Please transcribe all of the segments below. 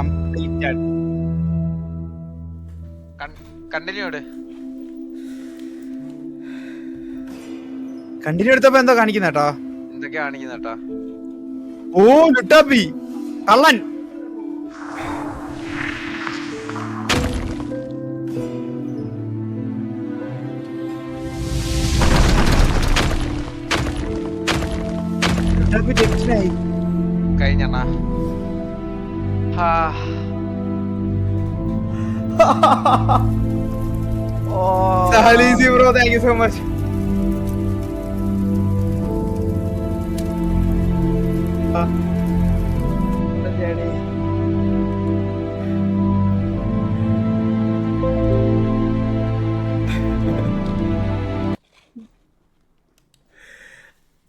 Completed continue ഇട്. Continue എടുത്തപ്പോ എന്തോ കാണിക്കുന്ന കേട്ടോ എന്തൊക്കെയാ കാണിക്കുന്ന കേട്ടാ ഓ ലുട്ടാപ്പി. കള്ളൻ. Luttappi so much.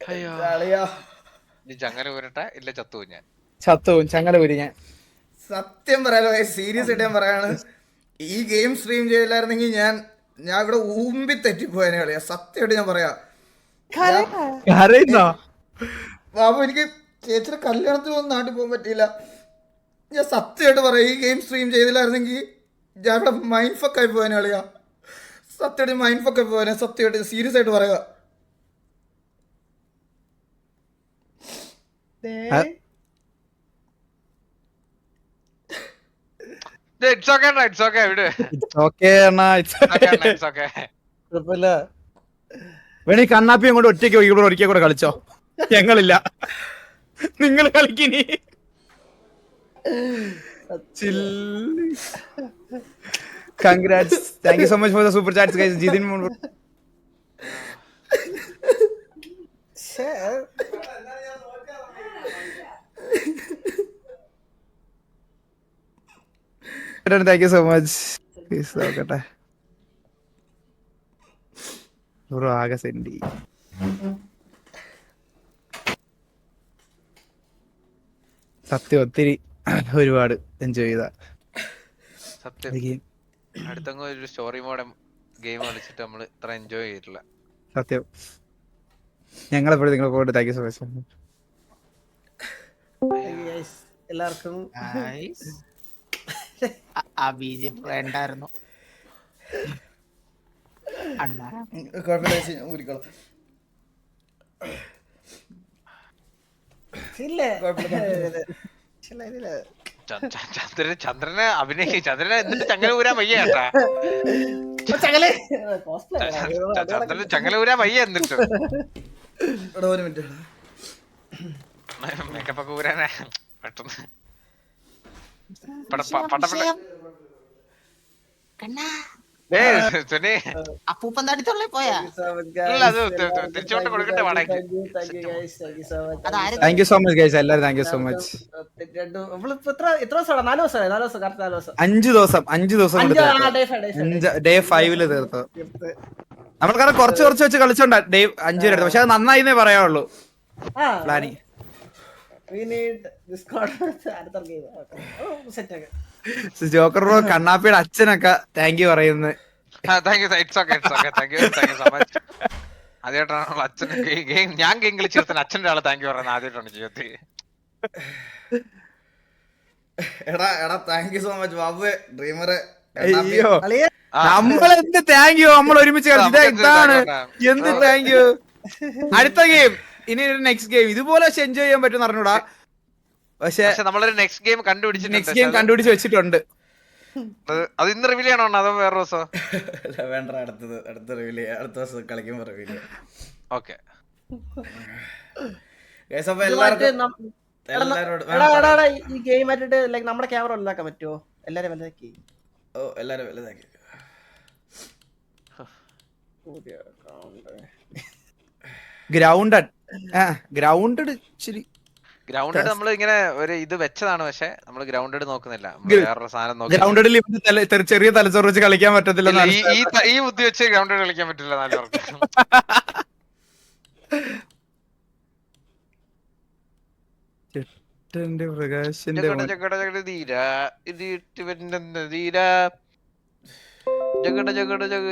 അയ്യോ. അളിയാ? ഇനി ചങ്ങല ഊരട്ടെ? ഇല്ല ചത്തു ഞാൻ. ചത്തവും ചങ്ങല ഊരി ഞാൻ. സത്യം പറയാലോ സീരിയസ് ആയിട്ട് ഞാൻ പറയാണ്. ഈ ഗെയിം സ്ട്രീം ചെയ്തില്ലായിരുന്നെങ്കിൽ ഞാൻ ഞാൻ ഇവിടെ ഊമ്പി തെറ്റിപ്പോയനെ കളിയാ. സത്യമായിട്ട് ഞാൻ പറയാ. കരയുന്നോ? ബാബു എനിക്ക് ചേച്ചിയുടെ കല്യാണത്തിന് ഒന്നും നാട്ടിൽ പോകാൻ പറ്റിയില്ല. ഞാൻ സത്യമായിട്ട് പറയാം ഈ ഗെയിം സ്ട്രീം ചെയ്തില്ലായിരുന്നെങ്കിൽ ഞാൻ ഇവിടെ മൈൻഡ് ഫക്ക് ആയി പോയനെ കളിയാ. സത്യമായിട്ട് മൈൻഡ് ഫക്ക് ആയി പോയനെ സത്യമായിട്ട് സീരിയസ് ആയിട്ട് പറയുക ഇറ്റ്സ് ഓക്കെ ഇറ്റ്സ് ഓക്കെ വിട്. ഓക്കെ അണ്ണാ ഇറ്റ്സ് ഓക്കെ കുഴപ്പമില്ല. വേണി കണ്ണാപ്പിയും കൊണ്ട് ഒറ്റയ്ക്ക് പോയി ഇവിടെ ഒരിക്കൽ കൂടെ കളിച്ചോ. ഞങ്ങളില്ല. നിങ്ങൾ കളിക്കിനി. Congrats thank you so much for the super chats guys Jithin മുൻ- thank you so much please നോക്കട്ടെ. ബ്രോ ആകെ സെൻഡി സത്യം ഒത്തിരി ഒരുപാട് എൻജോയ് ചെയ്ത. സത്യം. അടുത്തങ്ങ് ഒരു സ്റ്റോറി മോഡം ഗെയിം കളിച്ചിട്ട് നമ്മൾ ഇത്ര എൻജോയ് ചെയ്തിട്ടില്ല. സത്യം. ഞങ്ങളെപ്പോഴും നിങ്ങൾ പോയിട്ട് താങ്ക് യു സോ മച്ച് എല്ലാവർക്കും. ആ വേണ്ടായിരുന്നു അണ്ണാ. കുഴപ്പമില്ല ചേച്ചി, ഞാൻ ഊരിക്കോളാം. ച- ച- ചന്ദ്രൻ ചന്ദ്രനെ അഭിനയിച്ച ചന്ദ്രനെ എന്നിട്ട് ചങ്ങല ഊരാൻ വയ്യ കേട്ടാ. ചങ്ങല ചന്ദ്രന് ചങ്ങല ഊരാൻ വയ്യ എന്നിട്ട്. മേക്കപ്പൊക്കെ ഒരു മിനിറ്റ്. മേക്കപ്പ് ഊരാനാ. പെട്ടെന്ന്. അപ്പൂപ്പൻ പോയാ. കൊടുക്കട്ടെ വാടകയ്ക്ക്. അതാരും? Thank you so much guys എല്ലാവരും താങ്ക് യു സോ മച്ച് എത്ര എത്ര നാല് നാല് ദിവസം കറക്റ്റ് നാല് ദിവസം. അഞ്ച് ദിവസം അഞ്ച് ദിവസം ഡേ ഫൈവിൽ തീർത്തു. നമ്മൾ കാരണം കുറച്ച് കുറച്ച് വെച്ച് കളിച്ചോണ്ടാ ഡേ അഞ്ചു വരെ പക്ഷെ അത് നന്നായിന്നേ പറയാവുള്ളൂ. ആ. പ്ലാനിങ് ജോക്കർ ബ്രോ കണ്ണാപ്പിയുടെ അച്ഛനൊക്കെ താങ്ക് യു അച്ഛൻ ഗെയിം ഞാൻ ഗെയിം അച്ഛന്റെ ആളെ താങ്ക് പറയുന്നത് ആദ്യമായിട്ടാണ് ജീവിതത്തിൽ എടാ എടാ thank you so much Babu. ഡ്രീമറെ അയ്യോ. അളിയെ, ആ. നമ്മളെന്ത് താങ്ക് യു നമ്മൾ ഒരുമിച്ച് കളിച്ചു. ഇതാ- ഇതാണ്. എന്ത് താങ്ക് യു അടുത്ത ഗെയിം ഇനി ഒരു നെക്സ്റ്റ് ഗെയിം ഇതുപോലെ എൻജോയ് ചെയ്യാൻ പറ്റും അറിഞ്ഞൂടാ. പക്ഷെ നമ്മളൊരു നെക്സ്റ്റ് ഗെയിം കണ്ടുപിടിച്ച് നെക്സ്റ്റ് ഗെയിം കണ്ടുപിടിച്ച് വെച്ചിട്ടുണ്ട്. അത് ഇന്ന് റിവീൽ ചെയ്യണോ അതോ വേറെ ദിവസം? വേണ്ട അടുത്തത് അടുത്ത റിവീൽ അടുത്ത ദിവസം കളിക്കുമ്പോൾ റിവീൽ ചെയ്യാം. ഓക്കെ. ഈ ഗെയിം ആയിട്ടിട്ട് ലൈക്ക് നമ്മുടെ ക്യാമറ ഉണ്ടാക്കാൻ പറ്റുമോ എല്ലാരും വലുതാക്കി. ഓ എല്ലാരും വലുതാക്കി. ഗ്രൗണ്ടഡ് ഗ്രൗണ്ടഡ് ഇച്ചിരി. ഗ്രൗണ്ടഡ് നമ്മൾ ഇങ്ങനെ ഒരു ഇത് വെച്ചതാണ് പക്ഷെ നമ്മൾ ഗ്രൗണ്ടഡ് നോക്കുന്നില്ല. വേറൊരു സാധനം ഗ്രൗണ്ടഡിൽ ചെറിയ തലച്ചോറ് വെച്ച് കളിക്കാൻ പറ്റത്തില്ല ഈ ബുദ്ധി വെച്ച് ഗ്രൗണ്ടഡ് കളിക്കാൻ പറ്റില്ല നാല് പ്രകാശിന്റെ ജഗ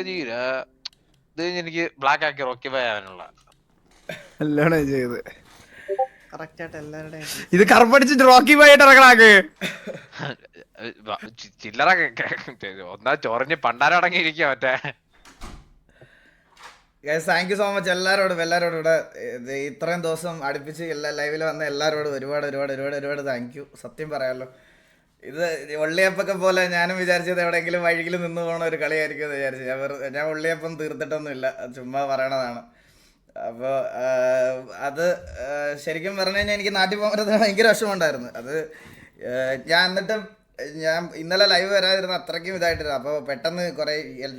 ധീര എനിക്ക് ബ്ലാക്ക് ആക്കി റോക്കി പോയാനുള്ള നല്ലോണം ചെയ്ത്. ഇത് കറുപ്പടിച്ചിട്ട് റോക്കി പോയിട്ട് ഇറങ്ങണാക്ക് ചില്ലറ ഒന്നാ ചോറിഞ്ഞ് പണ്ടാരടങ്ങിയിരിക്കുക മറ്റേ. താങ്ക് യു സോ മച്ച് എല്ലാവരോടും എല്ലാവരോടും ഇവിടെ ഇത് ഇത്രയും ദിവസം അടുപ്പിച്ച് എല്ലാ ലൈവിൽ വന്ന എല്ലാവരോടും ഒരുപാട് ഒരുപാട് ഒരുപാട് ഒരുപാട് താങ്ക് യു സത്യം പറയാമല്ലോ ഇത് ഉള്ളിയപ്പൊക്കെ പോലെ ഞാനും വിചാരിച്ചത് എവിടെയെങ്കിലും വഴിയിൽ നിന്ന് പോകണ ഒരു കളിയായിരിക്കും എന്ന് വിചാരിച്ചു. ഞാൻ ഞാൻ ഉള്ളിയപ്പം തീർത്തിട്ടൊന്നുമില്ല. ചുമ്മാ പറയണതാണ്. അപ്പോൾ അത് ശരിക്കും പറഞ്ഞു കഴിഞ്ഞാൽ എനിക്ക് നാട്ടിൽ പോകുന്നത് ഭയങ്കര വിഷമമുണ്ടായിരുന്നു. അത് ഞാൻ എന്നിട്ട് ഞാൻ ഇന്നലെ ലൈവ് വരാതിരുന്ന അത്രയ്ക്കും ഇതായിട്ടിരുന്നു. അപ്പോൾ പെട്ടെന്ന് കുറേ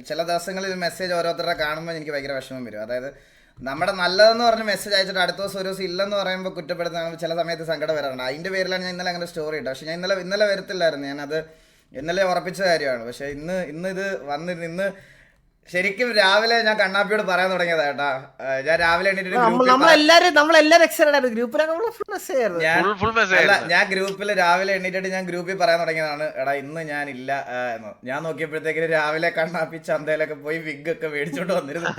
ചില ദിവസങ്ങളിൽ മെസ്സേജ് ഓരോരുത്തരുടെ കാണുമ്പോൾ എനിക്ക് ഭയങ്കര വിഷമം വരും. അതായത് നമ്മുടെ നല്ലതെന്ന് പറഞ്ഞ് മെസ്സേജ് അയച്ചിട്ട് അടുത്ത ദിവസം ഒരു ദിവസം ഇല്ലെന്ന് പറയുമ്പോൾ കുറ്റപ്പെടുത്താൻ ചില സമയത്ത് സങ്കടം വരാറുണ്ട്. അതിന്റെ പേരിലാണ് ഞാൻ ഇന്നലെ അങ്ങനെ സ്റ്റോറി ഇട്ടത്. പക്ഷേ ഞാൻ ഇന്നലെ ഇന്നലെ വരത്തില്ലായിരുന്നു. ഞാനത് ഇന്നലെ ഉറപ്പിച്ച കാര്യമാണ്. പക്ഷേ ഇന്ന് ഇന്ന് ഇത് വന്നിരുന്നു. ഇന്ന് ശരിക്കും രാവിലെ ഞാൻ കണ്ണാപ്പിയോട് പറയാൻ തുടങ്ങിയതാ കേട്ടാ. ഞാൻ രാവിലെ എണീറ്റിട്ട് നമ്മൾ നമ്മളെല്ലാരും നമ്മളെല്ലാരും എക്സൈറ്റഡ് ഗ്രൂപ്പിലൊക്കെ നമ്മൾ ഫുൾ മെസ്സേജ് ആയിരുന്നു. ഞാൻ ഗ്രൂപ്പിൽ രാവിലെ എണ്ണീറ്റിട്ട് ഞാൻ ഗ്രൂപ്പിൽ പറയാൻ തുടങ്ങിയതാണ്. എടാ ഇന്ന് ഞാൻ ഇല്ല എന്ന്. ഞാൻ നോക്കിയപ്പോഴത്തേക്കിന് രാവിലെ കണ്ണാപ്പി ചന്തയിലൊക്കെ പോയി വിഗ് ഒക്കെ മേടിച്ചോണ്ട് വന്നിരുന്നു.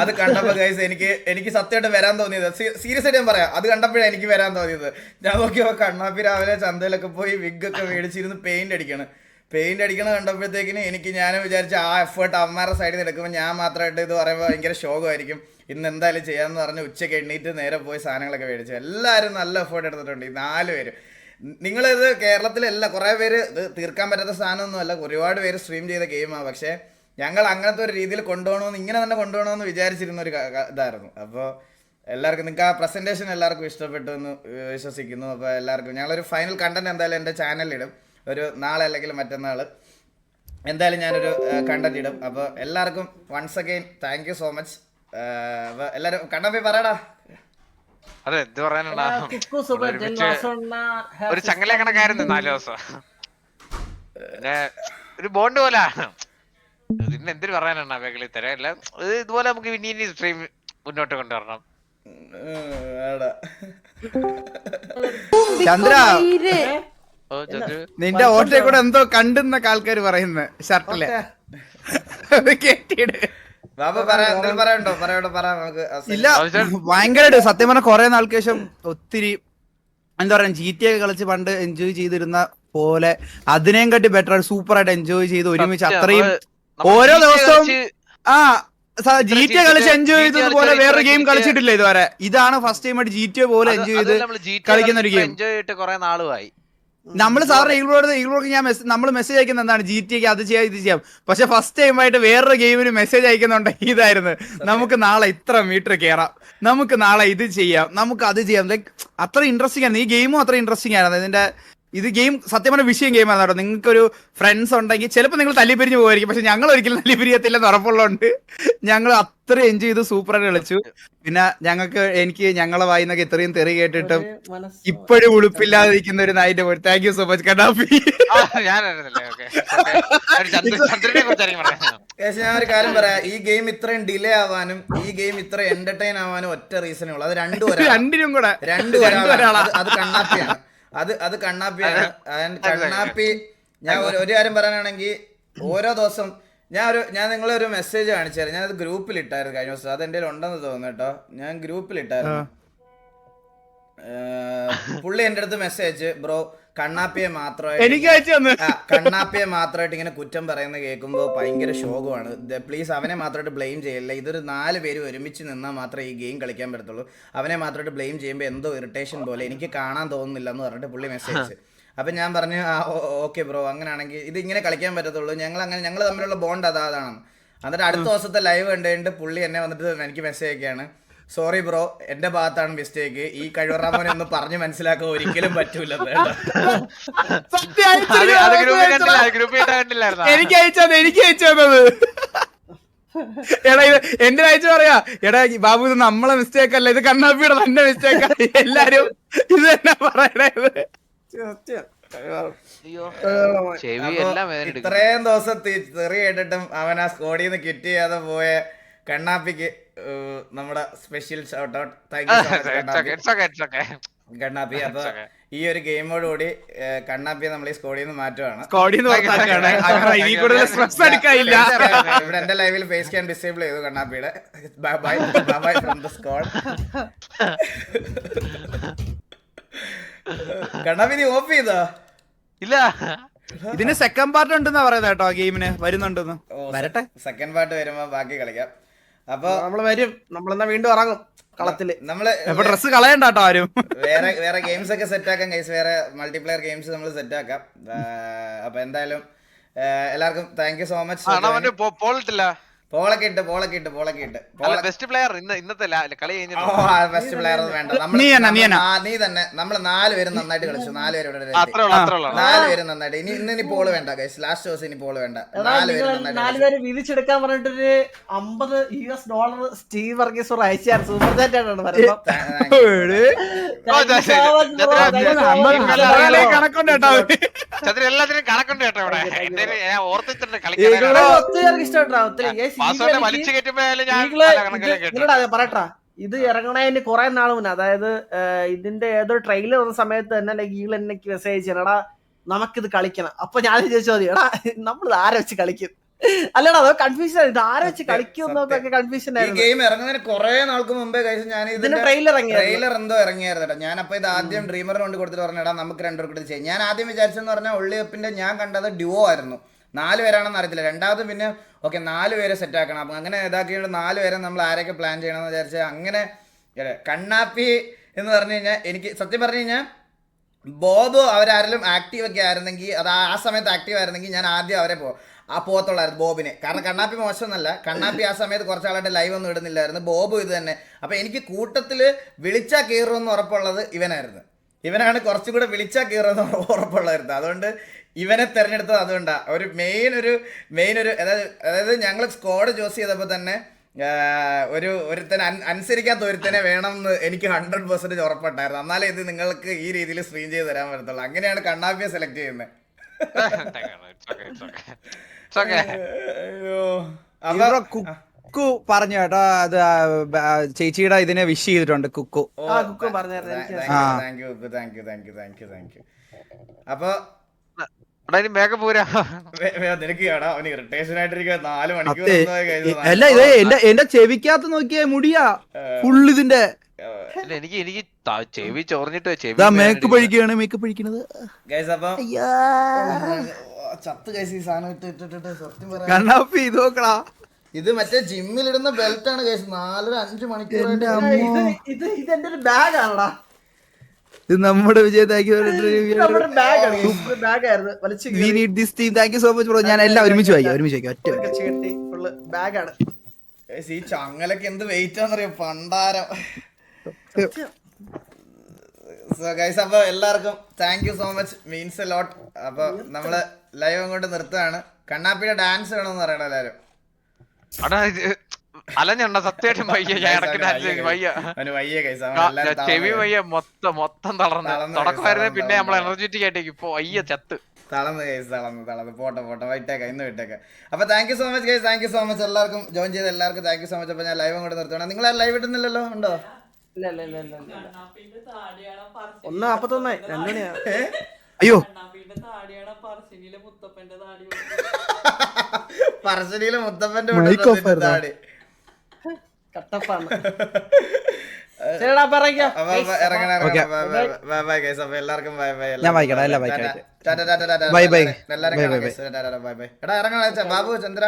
അത് കണ്ടപ്പോ ഗൈസ് എനിക്ക് എനിക്ക് സത്യമായിട്ട് വരാൻ തോന്നിയത്. സീരിയസ് ആയിട്ട് ഞാൻ പറയാം. അത് കണ്ടപ്പോഴാണ് എനിക്ക് വരാൻ തോന്നിയത്. ഞാൻ നോക്കിയപ്പോ കണ്ണാപ്പി രാവിലെ ചന്തയിലൊക്കെ പോയി വിഗ് ഒക്കെ മേടിച്ചിരുന്ന് പെയിന്റ് അടിക്കണം. പെയിന്റ് അടിക്കണ കണ്ടപ്പോഴത്തേക്കിന് എനിക്ക് ഞാൻ വിചാരിച്ച ആ എഫേർട്ട് അമ്മമാരുടെ സൈഡിൽ നിന്ന് എടുക്കുമ്പോൾ ഞാൻ മാത്രമായിട്ട് ഇത് പറയുമ്പോൾ ഭയങ്കര ശോകമായിരിക്കും. ഇന്ന് എന്തായാലും ചെയ്യാന്ന് പറഞ്ഞ് ഉച്ചയ്ക്ക് എണ്ണീറ്റ് നേരെ പോയി സാധനങ്ങളൊക്കെ മേടിച്ചു. എല്ലാവരും നല്ല എഫേർട്ട് എടുത്തിട്ടുണ്ട് ഈ നാല് പേര്. നിങ്ങളിത് കേരളത്തിലല്ല കുറേ പേര് ഇത് തീർക്കാൻ പറ്റാത്ത സാധനമൊന്നുമല്ല. ഒരുപാട് പേര് സ്ട്രീം ചെയ്ത ഗെയിമാണ് പക്ഷേ ഞങ്ങൾ അങ്ങനത്തെ ഒരു രീതിയിൽ കൊണ്ടുപോകണമെന്ന് ഇങ്ങനെ തന്നെ കൊണ്ടുപോകണമെന്ന് വിചാരിച്ചിരുന്ന ഒരു ഇതായിരുന്നു. അപ്പോൾ എല്ലാവർക്കും നിങ്ങൾക്ക് ആ പ്രസന്റേഷൻ എല്ലാവർക്കും ഇഷ്ടപ്പെട്ടു എന്ന് വിശ്വസിക്കുന്നു. അപ്പോൾ എല്ലാവർക്കും ഞങ്ങളൊരു ഫൈനൽ കണ്ടന്റ് എന്തായാലും എന്റെ ചാനലിലിടും ഒരു നാളെ അല്ലെങ്കിൽ മറ്റന്നാൾ എന്തായാലും ഞാനൊരു കണ്ടന്റ് ഇടും. അപ്പോൾ എല്ലാവർക്കും once again thank you so much എല്ലാരും എല്ലാവരും പോയി പറയടാ. അതെ എന്ത് പറയാനാ കുക്കു സൂപ്പർ ഒരുമിച്ച് ഒരു ചങ്ങല കണക്കായിരുന്നു നാല് ദിവസം. പിന്നെ ഒരു ബോണ്ട് പോലെ. പിന്നെ എന്തിനു പറയാനാണ് അവേകളി തരല്ല ഇത് ഇതുപോലെ നമുക്ക് ഇനി ഇനി സ്ട്രീം മുന്നോട്ട് കൊണ്ടുവരണം. ചന്ദ്രു. നിന്റെ ഓട്ടോ കൂടെ എന്തോ കണ്ടെന്ന ആൾക്കാർ പറയുന്നത് ഷർട്ടിൽ. അത് കേട്ടിട് ബാബു പറ എന്തെങ്കിലും പറയണ്ടോ പറയണ്ടോ പറ നമുക്ക് ഇല്ല ഭയങ്കരമായിട്ട് സത്യം പറഞ്ഞ കൊറേ നാൾക്ക് ശേഷം ഒത്തിരി എന്താ പറയാ ജി ടി ഒക്കെ കളിച്ച് പണ്ട് എൻജോയ് ചെയ്തിരുന്ന പോലെ അതിനേം കാട്ടി ബെറ്റർ ആയിട്ട് സൂപ്പർ ആയിട്ട് എൻജോയ് ചെയ്ത് ഒരുമിച്ച് അത്രയും ഓരോ ദിവസവും ആ ജി ടി കളിച്ച് എൻജോയ് ചെയ്തത് പോലെ വേറൊരു ഗെയിം കളിച്ചിട്ടില്ല ഇതുവരെ. ഇതാണ് ഫസ്റ്റ് ടൈം ആയിട്ട് ജി ടി പോലെ എൻജോയ് ചെയ്ത് കളിക്കുന്ന ഒരു ഗെയിം എൻജോയ് ചെയ്തിട്ട് കുറെ നാളുമായി. നമ്മൾ സാറിന് ഈഗ്ലോട് ഈഗ്ലോക്ക് ഞാൻ നമ്മൾ മെസ്സേജ് അയക്കുന്ന എന്താണ്? ജി ടി അത് ചെയ്യാം ഇത് ചെയ്യാം. പക്ഷെ ഫസ്റ്റ് ടൈം ആയിട്ട് വേറൊരു ഗെയിമിന് മെസ്സേജ് അയക്കുന്നുണ്ട്. ഇതായിരുന്നു. നമുക്ക് നാളെ ഇത്ര മീറ്റർ കയറാം നമുക്ക് നാളെ ഇത് ചെയ്യാം. നമുക്ക് അത് ചെയ്യാം. ലൈക്ക് അത്ര ഇൻട്രസ്റ്റിംഗ് ആയിരുന്നു. ഈ ഗെയിമും അത്ര ഇൻട്രസ്റ്റിംഗ് ആയിരുന്നു. ഇതിന്റെ ഇത് ഗെയിം സത്യം പറഞ്ഞ വിഷയം ഗെയിമാണ് കേട്ടോ. നിങ്ങൾക്കൊരു ഫ്രണ്ട്സ് ഉണ്ടെങ്കിൽ ചിലപ്പോൾ നിങ്ങൾ തല്ലിപ്പിരിഞ്ഞ് പോകുമായിരിക്കും പക്ഷെ ഞങ്ങൾ ഒരിക്കലും തല്ലിപ്പിരിയത്തില്ലെന്ന് ഉറപ്പുള്ളതുകൊണ്ട് ഞങ്ങൾ അത്ര എൻജോയ് ചെയ്ത് സൂപ്പറായിട്ട് കളിച്ചു. പിന്നെ ഞങ്ങൾക്ക് എനിക്ക് ഞങ്ങളെ വായിന്നൊക്കെ ഇത്രയും തെറി കേട്ടിട്ടും ഇപ്പോഴും ഉളുപ്പില്ലാതിരിക്കുന്ന ഒരു നായിന്റെ പോയി. Thank you so much Gaddafi ഞാൻ ഒരു കാര്യം പറയാം. ഈ ഗെയിം ഇത്രയും ഡിലേ ആവാനും ഈ ഗെയിം ഇത്ര എന്റർടൈൻ ആവാനും ഒറ്റ റീസണേ ഉള്ളൂ. അത് രണ്ടും രണ്ടിനും കൂടെ. രണ്ടും അത് കണ്ണാപ്പിയാണ്. അത് അത് കണ്ണാപ്പിയാണ് കണ്ണാപ്പി. ഞാൻ ഒരു കാര്യം പറയാനാണെങ്കിൽ ഓരോ ദിവസം ഞാൻ ഒരു ഞാൻ നിങ്ങളെ ഒരു മെസ്സേജ് കാണിച്ചു തരാം ഞാനത് ഗ്രൂപ്പിൽ ഇട്ടായിരുന്നു കഴിഞ്ഞ ദിവസം. അത് എന്റെ ഉണ്ടെന്ന് തോന്നുന്നു കേട്ടോ. ഞാൻ ഗ്രൂപ്പിൽ ഇട്ടായിരുന്നു പുള്ളി എന്റെ അടുത്ത് മെസ്സേജ് ബ്രോ കണ്ണാപ്പിയെ മാത്രമായിട്ട് എനിക്ക് കണ്ണാപ്പിയെ മാത്രമായിട്ട് ഇങ്ങനെ കുറ്റം പറയുന്ന കേൾക്കുമ്പോൾ ഭയങ്കര ശോകമാണ്. പ്ലീസ് അവനെ മാത്രമായിട്ട് ബ്ലെയിം ചെയ്യല്ല. ഇതൊരു നാല് പേര് ഒരുമിച്ച് നിന്നാൽ മാത്രമേ ഈ ഗെയിം കളിക്കാൻ പറ്റത്തുള്ളൂ. അവനെ മാത്രമായിട്ട് ബ്ലെയിം ചെയ്യുമ്പോൾ എന്തോ ഇറിറ്റേഷൻ പോലെ എനിക്ക് കാണാൻ തോന്നുന്നില്ല എന്ന് പറഞ്ഞിട്ട് പുള്ളി മെസ്സേജ് അപ്പം ഞാൻ പറഞ്ഞു ആ ഓക്കെ ബ്രോ അങ്ങനെയാണെങ്കിൽ ഇത് ഇങ്ങനെ കളിക്കാൻ പറ്റത്തുള്ളൂ. ഞങ്ങൾ അങ്ങനെ ഞങ്ങൾ തമ്മിലുള്ള ബോണ്ട് അതാ അതാണ് എന്നിട്ട് അടുത്ത ദിവസത്തെ ലൈവ് കണ്ടുകഴിഞ്ഞിട്ട് പുള്ളി എന്നെ വന്നിട്ട് എനിക്ക് മെസ്സേജ് ഒക്കെയാണ് സോറി ബ്രോ എന്റെ ഭാഗത്താണ് മിസ്റ്റേക്ക് ഈ കഴിവറാമോനെ ഒന്ന് പറഞ്ഞു മനസ്സിലാക്കാൻ ഒരിക്കലും പറ്റൂല എനിക്ക് അയച്ചത് എനിക്ക് അയച്ചു തന്നത്. എടാ ഇത് എന്റെ അയച്ചു പറയാ എടാ ബാബു ഇത് നമ്മളെ മിസ്റ്റേക്ക് അല്ല ഇത് കണ്ണാപ്പിയുടെ തന്നെ മിസ്റ്റേക്ക് എല്ലാരും ഇത് തന്നെ പറയണത് ഇത്രയും ദിവസം തെറി കേട്ടിട്ടും അവൻ ആ സ്കോഡിൽ നിന്ന് കിറ്റ് ചെയ്യാതെ പോയ കണ്ണാപ്പിക്ക് നമ്മുടെ സ്പെഷ്യൽ ഷോട്ട് ഔട്ട് കണ്ണാപ്പി. അപ്പൊ ഈ ഒരു ഗെയിമോട് കൂടി കണ്ണാപ്പിയെ നമ്മൾ ഈ സ്കോഡിൽ നിന്ന് മാറ്റുവാണ് ഇവിടെ എന്റെ ലൈവിൽ ഫേസ് ക്യാൻ ഡിസേബിൾ ചെയ്തു കണ്ണാപ്പിയുടെ. Bye bye bye from the squad Kannappi നീ ഓഫ് ചെയ്തോ? ഇല്ല. ഇതിന് സെക്കൻഡ് പാർട്ട് ഉണ്ടെന്നാ പറയുന്നത് കേട്ടോ ഗെയിമിന് വരുന്നുണ്ടെന്ന്. വരട്ടെ. സെക്കൻഡ് പാർട്ട് വരുമ്പോ ബാക്കി കളിക്കാം. അപ്പൊ നമ്മൾ വരും. നമ്മളെന്നാ വീണ്ടും ഇറങ്ങും കളത്തിൽ. നമ്മൾ ഡ്രസ് കളയണ്ട കേട്ടോ ആരും. വേറെ വേറെ ഗെയിംസ് ഒക്കെ സെറ്റ് ആക്കാം ഗൈസ് വേറെ മൾട്ടിപ്ലെയർ ഗെയിംസ് നമ്മൾ സെറ്റ് ആക്കാം. അപ്പൊ എന്തായാലും എല്ലാവർക്കും താങ്ക് യു സോ മച്ച് പോയിട്ടില്ല പോളിട്ടില്ല. പോളൊക്കെ ഇട്ട് പോളൊക്കെ ഇട്ട് പോളൊക്കെ ഇട്ട് ബെസ്റ്റ് പ്ലെയർ ഇന്ന് ഇന്നത്തെ കളി ബെസ്റ്റ് പ്ലെയർ വേണ്ട നീ തന്നെ, നമ്മൾ നാല് പേരും നന്നായിട്ട് കളിച്ചു നാല് പേരും നാല് പേരും നന്നായിട്ട് ഇനി ഇന്ന് ഇനി പോൾ വേണ്ട ഗൈസ് ലാസ്റ്റ് ദിവസം ഇനി പോൾ വേണ്ട നാല് നിങ്ങൾ പേരും വിധിച്ചെടുക്കാൻ പറഞ്ഞിട്ടൊരു അമ്പത് U S dollar Steve Varghese അയച്ചാൽ സൂപ്പർ ചാറ്റ് പറയുന്നത് കണക്കുണ്ട് കേട്ടോ ചന്ദ്രൻ എല്ലാത്തിനും കണക്കുണ്ട് കേട്ടോ ഇവിടെ ഞാൻ ഓർത്തിട്ടുണ്ട് കളിക്കാൻ കണക്കിലും കേട്ടു പറയട്ടാ. ഇത് ഇറങ്ങണതിന് കുറെ നാൾ മുന്നേ. അതായത് ഇതിന്റെ ഏതൊരു ട്രെയിലർ വന്ന സമയത്ത് തന്നെ ലൈക്ക് ഈ എനിക്ക് മെസ്സേജ് അയച്ചു എടാ നമുക്കിത് കളിക്കണം. അപ്പൊ ഞാൻ ചോദിച്ചു മതി എടാ നമ്മൾ ആരെ വെച്ച് കളിക്കും? അല്ലടാ അത് കൺഫ്യൂഷൻ ഇത് ആരെ വെച്ച് കളിക്കും എന്നൊക്കെ കൺഫ്യൂഷൻ ഈ ആയിരുന്നു. ഗെയിം ഇറങ്ങുന്നതിന് കുറെ നാൾക്ക് മുമ്പേ കഴിച്ച് ഞാൻ ഇതിന്റെ ട്രെയിലർ ഇറങ്ങി ട്രെയിലർ എന്തോ ഇറങ്ങിയായിരുന്നു കേട്ടോ. ഞാൻ അപ്പൊ ഇത് ആദ്യം ഡ്രീമറിന് കൊണ്ട് കൊടുത്തിട്ട് പറഞ്ഞാ നമുക്ക് രണ്ടുപേർക്ക് ഇത് ചെയ്യാം. ഞാൻ ആദ്യം വിചാരിച്ചെന്ന് പറഞ്ഞാൽ ഒള്ളിയപ്പിന്റെ ഞാൻ കണ്ടത് ഡ്യുവോ ആയിരുന്നു. നാല് പേരാണെന്ന് അറിയത്തില്ല. രണ്ടാമത് പിന്നെ ഓക്കെ നാല് പേരെ സെറ്റ് ആക്കണം. അപ്പൊ അങ്ങനെ ഇതാക്കിയിട്ട് നാല് പേരെ നമ്മൾ ആരൊക്കെ പ്ലാൻ ചെയ്യണമെന്ന് വിചാരിച്ചാൽ അങ്ങനെ കണ്ണാപ്പി എന്ന് പറഞ്ഞു കഴിഞ്ഞാൽ എനിക്ക് സത്യം പറഞ്ഞു കഴിഞ്ഞാൽ ബോബ് അവരാരെങ്കിലും ആക്റ്റീവ് ഒക്കെ ആയിരുന്നെങ്കിൽ അത് ആ ആ സമയത്ത് ആക്റ്റീവ് ആയിരുന്നെങ്കിൽ ഞാൻ ആദ്യം അവരെ പോ ആ പോകത്തുള്ളായിരുന്നു ബോബിനെ. കാരണം കണ്ണാപ്പി മോശമെന്നല്ല. കണ്ണാപ്പി ആ സമയത്ത് കുറച്ചാളായിട്ട് ലൈവ് ഒന്നും ഇടുന്നില്ലായിരുന്നു. ബോബു ഇത് തന്നെ. അപ്പം എനിക്ക് കൂട്ടത്തിൽ വിളിച്ചാൽ കയറുമെന്ന് ഉറപ്പുള്ളത് ഇവനായിരുന്നു. ഇവനാണ് കുറച്ചും കൂടെ വിളിച്ചാൽ കയറുമെന്ന് ഉറപ്പുള്ളായിരുന്നു അതുകൊണ്ട് ഇവനെ തിരഞ്ഞെടുത്തത് അതുകൊണ്ടാണ് ഒരു മെയിൻ ഒരു മെയിൻ ഒരു അതായത് അതായത് ഞങ്ങൾ സ്ക്വാഡ് ജോസ് ചെയ്തപ്പോൾ തന്നെ ഒരു ഒരുത്തനെ അൻ- അനുസരിക്കാത്ത ഒരുത്തനെ വേണം എന്ന് എനിക്ക് ഹൺഡ്രഡ് പെർസെന്റേജ് ഉറപ്പുണ്ടായിരുന്നു. എന്നാലേ ഇത് നിങ്ങൾക്ക് ഈ രീതിയിൽ സ്ക്രീൻ ചെയ്ത് തരാൻ പറ്റത്തുള്ളൂ. അങ്ങനെയാണ് കണ്ണാഫിയ സെലക്ട് ചെയ്യുന്നത് അയ്യോ. അപ്പൊ കുക്കു പറഞ്ഞു കേട്ടോ അത് ചേച്ചിയുടെ ഇതിനെ വിഷ് ചെയ്തിട്ടുണ്ട് കുക്കു. ആ, കുക്കു പറഞ്ഞായിരുന്നു, എനിക്ക് ആ. Thank you thank you thank you thank you thank you. അപ്പൊ അല്ല ഇത് എന്റെ എന്റെ ചെവിക്കകത്ത് നോക്കിയ മുടിയാ. ഫുൾ ഇതിന്റെ. എനിക്ക് എനിക്ക് ചെവി ചോറിഞ്ഞിട്ട് ചെവി മേക്കപ്പ് അഴിക്കുകയാണ് മേക്കപ്പ് ഒഴിക്കണത് ചത്ത് കൈസ് ഈ സാധനം ഇട്ട് ഇട്ടിട്ട് സത്യം പറയാം കണ്ണാപ്പി ഇത് നോക്കടാ. ഇത് മറ്റേ ജിമ്മിലിടുന്ന ബെൽറ്റ് ആണ് കേസ് നാലര അഞ്ചു മണിക്കൂർ ഇത് ഇത് എന്റെ ഒരു ബാഗ് ആണടാ ഇത് നമ്മുടെ താങ്ക് സോ മച്ച് ബ്രോ ഞാൻ എല്ലാം ഒരുമിച്ച് വായിക്കാം ഒരുമിച്ച് വായിക്കാം. ഒറ്റ ബാഗാണ്. ഈ ചങ്ങലൊക്കെ എന്ത് വെയിറ്റ് ആണെന്നറിയോ? പണ്ടാരം സോ ഗൈസ് അപ്പൊ എല്ലാവർക്കും thank you so much means a lot അപ്പൊ നമ്മൾ ലൈവ് അങ്ങോട്ട് നിർത്തുകയാണ്. കണ്ണാപ്പിയുടെ ഡാൻസ് വേണമെന്ന് പറയണം എല്ലാരും അടാ അലഞ്ഞുണ്ട സത്യമായിട്ടും വയ്യ ഞാൻ ഇടയ്ക്ക് ഡാൻസ് വയ്യ. ചെവി വയ്യ മൊത്തം മൊത്തം തളർന്ന്. തുടക്കമായിരുന്നേ പിന്നെ നമ്മൾ. എനർജറ്റിക് ആയിട്ടേക്ക് ഇപ്പൊ വയ്യ ചത്ത്. തളർന്ന് കൈസ് തളർന്ന് തളർന്ന്. പോട്ടെ പോട്ടെ വിട്ടേക്കാം ഇന്ന് വിട്ടേക്കാം അപ്പൊ thank you so much guys thank you so much എല്ലാവർക്കും ജോയിൻ ചെയ്ത എല്ലാവർക്കും താങ്ക് യു സോ മച്ച് അപ്പൊ ഞാൻ ലൈവ് അങ്ങോട്ട് നിർത്തുകയാണ്. നിങ്ങൾ ലൈവ് ഇടുന്നില്ലല്ലോ? ഉണ്ടോ? ഇല്ല ഇല്ല ഇല്ല ഇല്ല ഇല്ല. ഒന്ന് നാപ്പത്തൊന്നായി. രണ്ടു മണിയാ അയ്യോ. പറശ്ശേരിയിലെ മുത്തപ്പന്റെ ആയിരുന്നോ? താടി. കട്ടപ്പാണ്. ബാബു ചന്ദ്ര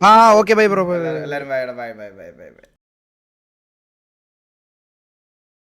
ആ ഓക്കെ ബൈ ബ്രോ എല്ലാരും bye bye bye bye bye.